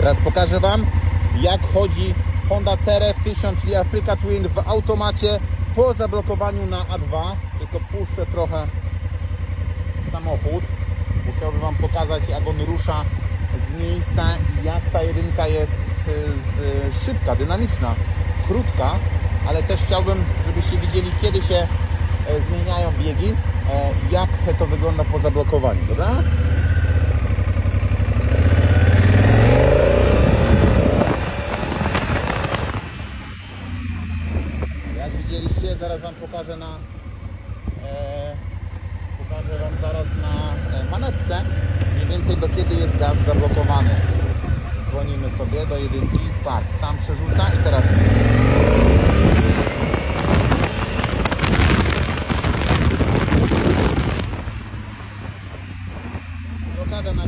Teraz pokażę Wam, jak chodzi Honda CRF 1000, czyli Africa Twin w automacie po zablokowaniu na A2. Tylko puszczę trochę samochód. Musiałbym Wam pokazać, jak on rusza z miejsca i jak ta jedynka jest szybka, dynamiczna, krótka, ale też chciałbym, żebyście widzieli, kiedy się e, zmieniają biegi, e, jak to wygląda po zablokowaniu, dobra? widzieliście, zaraz Wam pokażę na e, pokażę Wam zaraz na e, manetce. Mniej więcej do kiedy jest gaz zablokowany. Dzwonimy sobie do jedynki. Park, sam przerzuca i teraz.